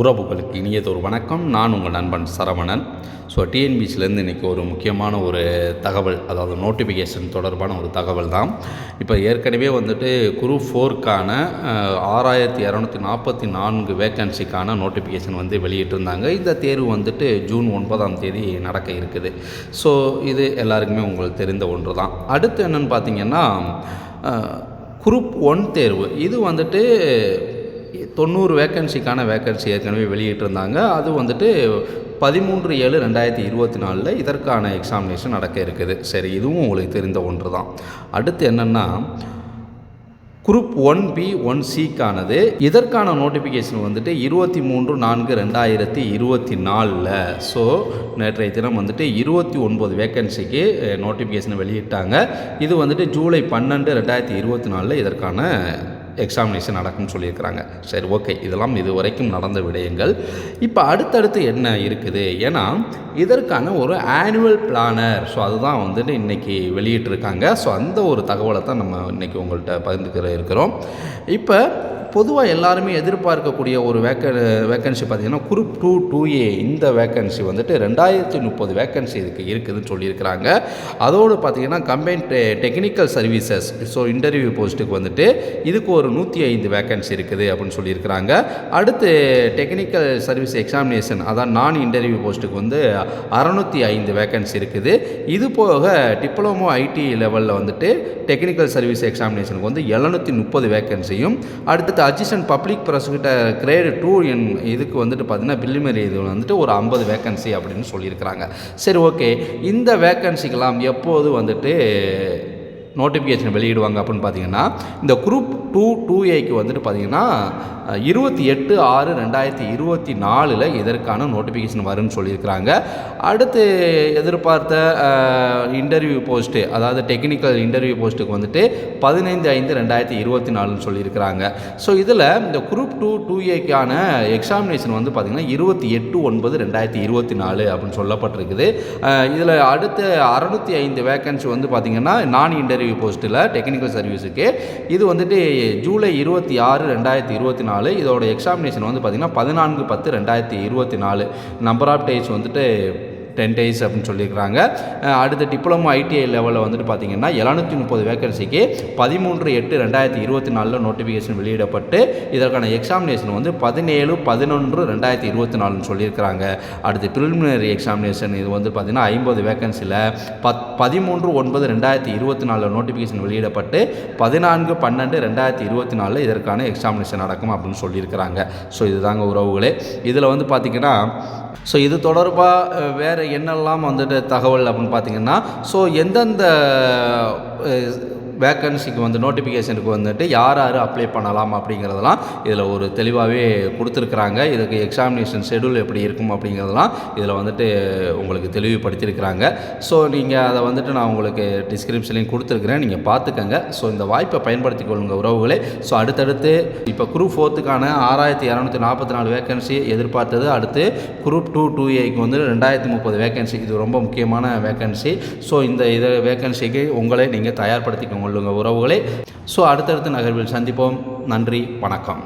உறவுகளுக்கு இனியதொரு வணக்கம். நான் உங்கள் நண்பன் சரவணன். ஸோ டிஎன்பிசிலேருந்து இன்றைக்கி ஒரு முக்கியமான ஒரு தகவல் அதாவது நோட்டிஃபிகேஷன் தொடர்பான ஒரு தகவல் தான். இப்போ ஏற்கனவே வந்துட்டு குரூப் ஃபோர்க்கான ஆறாயிரத்தி இரநூத்தி நாற்பத்தி நான்கு வேக்கன்சிக்கான நோட்டிஃபிகேஷன் வந்து வெளியிட்டிருந்தாங்க. இந்த தேர்வு வந்துட்டு ஜூன் ஒன்பதாம் தேதி நடக்க இருக்குது. ஸோ இது எல்லாருக்குமே உங்களுக்கு தெரிந்த ஒன்று தான். அடுத்து என்னென்னு பார்த்தீங்கன்னா குரூப் ஒன் தேர்வு. இது வந்துட்டு தொண்ணூறு வேக்கன்சிக்கான வேக்கன்சி ஏற்கனவே வெளியிட்டிருந்தாங்க. அது வந்துட்டு பதிமூன்று ஏழு ரெண்டாயிரத்தி இருபத்தி நாலில் இதற்கான எக்ஸாமினேஷன் நடக்க இருக்குது. சரி இதுவும் உங்களுக்கு தெரிந்த ஒன்று தான் அடுத்து என்னென்னா குரூப் ஒன் பி ஒன் சிக்கானது இதற்கான நோட்டிஃபிகேஷன் வந்துட்டு இருபத்தி மூன்று நான்கு ரெண்டாயிரத்தி இருபத்தி நாலில். ஸோ நேற்றைய தினம் வந்துட்டு இருபத்தி ஒன்பது வேக்கன்சிக்கு நோட்டிஃபிகேஷன் eh, வெளியிட்டாங்க. இது வந்துட்டு ஜூலை பன்னெண்டு ரெண்டாயிரத்தி இருபத்தி நாலில் இதற்கான எக்ஸாமினேஷன் நடக்கும்னு சொல்லியிருக்கிறாங்க. சரி ஓகே இதெல்லாம் இது வரைக்கும் நடந்த விடயங்கள். இப்போ அடுத்தடுத்து என்ன இருக்குது? ஏன்னா இதற்கான ஒரு ஆனுவல் பிளானர் ஸோ அதுதான் வந்துட்டு இன்றைக்கி வெளியிட்டிருக்காங்க. ஸோ அந்த ஒரு தகவலை தான் நம்ம இன்றைக்கி உங்கள்கிட்ட பகிர்ந்துக்கிற இருக்கிறோம். இப்போ பொதுவாக எல்லாருமே எதிர்பார்க்கக்கூடிய ஒரு வேக்க வேக்கன்சி பார்த்திங்கன்னா குரூப் டூ டூ ஏ இந்த வேக்கன்சி வந்துட்டு ரெண்டாயிரத்தி முப்பது வேக்கன்சி இதுக்கு இருக்குதுன்னு சொல்லியிருக்கிறாங்க. அதோடு பார்த்திங்கன்னா combine technical services so interview போஸ்ட்டுக்கு வந்துட்டு இதுக்கு ஒரு நூற்றி ஐந்து வேக்கன்சி இருக்குது அப்படின்னு சொல்லியிருக்கிறாங்க. அடுத்து டெக்னிக்கல் சர்வீஸ் எக்ஸாமினேஷன் அதான் நான் இன்டர்வியூ போஸ்ட்டுக்கு வந்து அறநூற்றி ஐந்து வேக்கன்சி இருக்குது. இது போக டிப்ளமோ ஐடி லெவலில் வந்துட்டு டெக்னிக்கல் சர்வீஸ் எக்ஸாமினேஷனுக்கு வந்து எழுநூற்றி முப்பது வேக்கன்சியும் அடுத்து assistant public prosecutor grade two என் இதுக்கு வந்துட்டு பார்த்தீங்கன்னா பில்லிமரி இது வந்துட்டு ஒரு ஐம்பது வேக்கன்சி அப்படின்னு சொல்லியிருக்கிறாங்க. சரி ஓகே இந்த வேக்கன்சிக்கெல்லாம் எப்போது வந்துட்டு நோட்டிஃபிகேஷன் வெளியிடுவாங்க அப்படின்னு பார்த்தீங்கன்னா இந்த குரூப் டூ டூ ஏக்கு வந்துட்டு பார்த்தீங்கன்னா இருபத்தி எட்டு ஆறு ரெண்டாயிரத்தி இருபத்தி நாலில் இதற்கான நோட்டிஃபிகேஷன் வரும்னு சொல்லியிருக்கிறாங்க. அடுத்து எதிர்பார்த்த இன்டர்வியூ போஸ்ட்டு அதாவது டெக்னிக்கல் இன்டர்வியூ போஸ்ட்டுக்கு வந்துட்டு பதினைந்து ஐந்து ரெண்டாயிரத்தி இருபத்தி நாலுன்னு சொல்லியிருக்கிறாங்க. ஸோ இதில் இந்த குரூப் டூ டூ ஏக்கான எக்ஸாமினேஷன் வந்து பார்த்திங்கன்னா இருபத்தி எட்டு ஒன்பது ரெண்டாயிரத்தி இருபத்தி நாலு அப்படின்னு சொல்லப்பட்டிருக்குது. இதில் அடுத்த அறநூற்றி ஐந்து வேக்கன்சி வந்து பார்த்திங்கன்னா நான் இன்டர்வியூ போஸ்ட்டில் டெக்னிக்கல் சர்வீஸுக்கு இது வந்துட்டு ஜூலை இருபத்தி ஆறு ரெண்டாயிரத்தி இருபத்தி நாலு. இதோட எக்ஸாமினேஷன் வந்து பார்த்திங்கன்னா பதினான்கு பத்து ரெண்டாயிரத்தி இருபத்தி நாலு. நம்பர் ஆஃப் டேஸ் வந்துட்டு டென் டேஸ் அப்படின்னு சொல்லியிருக்கிறாங்க. அடுத்த டிப்ளமோ ஐடிஐ லெவலில் வந்துட்டு பார்த்திங்கன்னா எழுநூற்றி முப்பது வேக்கன்சிக்கு பதிமூன்று எட்டு ரெண்டாயிரத்தி இருபத்தி நாலில் நோட்டிஃபிகேஷன் வெளியிடப்பட்டு இதற்கான எக்ஸாமினேஷன் வந்து பதினேழு பதினொன்று ரெண்டாயிரத்தி இருபத்தி நாலுன்னு சொல்லியிருக்கிறாங்க. அடுத்து ப்ரிலிமினரி எக்ஸாமினேஷன் இது வந்து பார்த்திங்கன்னா ஐம்பது வேக்கன்சியில் பத் பதிமூன்று ஒன்பது ரெண்டாயிரத்தி இருபத்தி நாலில் நோட்டிஃபிகேஷன் வெளியிடப்பட்டு பதினான்கு பன்னெண்டு ரெண்டாயிரத்தி இருபத்தி நாலில் இதற்கான எக்ஸாமினேஷன் நடக்கும் அப்படின்னு சொல்லியிருக்கிறாங்க. ஸோ இதுதாங்க உறவுகளே. இதில் வந்து பார்த்திங்கன்னா ஸோ இது தொடர்பாக வேறு வேறு என்னெல்லாம் வந்துட்டு தகவல் அப்படின்னு பார்த்தீங்கன்னா ஸோ எந்தெந்த வேக்கன்சிக்கு வந்து நோட்டிஃபிகேஷனுக்கு வந்துட்டு யார் யார் அப்ளை பண்ணலாம் அப்படிங்கிறதெல்லாம் இதில் ஒரு தெளிவாகவே கொடுத்துருக்குறாங்க. இதுக்கு எக்ஸாமினேஷன் ஷெடியூல் எப்படி இருக்கும் அப்படிங்கிறதெல்லாம் இதில் வந்துட்டு உங்களுக்கு தெளிவுபடுத்தியிருக்கிறாங்க. ஸோ நீங்கள் அதை வந்துட்டு நான் உங்களுக்கு டிஸ்கிரிப்ஷன்லையும் கொடுத்துருக்குறேன். நீங்கள் பார்த்துக்கங்க. ஸோ இந்த வாய்ப்பை பயன்படுத்தி கொள்ளுங்கள் உறவுகளே. ஸோ அடுத்தடுத்து இப்போ குரூப் ஃபோர்த்துக்கான ஆறாயிரத்தி இரநூத்தி நாற்பத்தி நாலு வேக்கன்சி எதிர்பார்த்தது. அடுத்து குரூப் டூ டூ ஏக்கு வந்து ரெண்டாயிரத்தி முப்பது வேக்கன்சி இது ரொம்ப முக்கியமான வேக்கன்சி ஸோ இந்த இதை வேக்கன்சிக்கு உங்களை நீங்கள் தயார்படுத்திக்கோங்க. கொள்ளுங்கள் உறவுகளே. ஸோ அடுத்தடுத்த நகர்வில் சந்திப்போம். நன்றி வணக்கம்.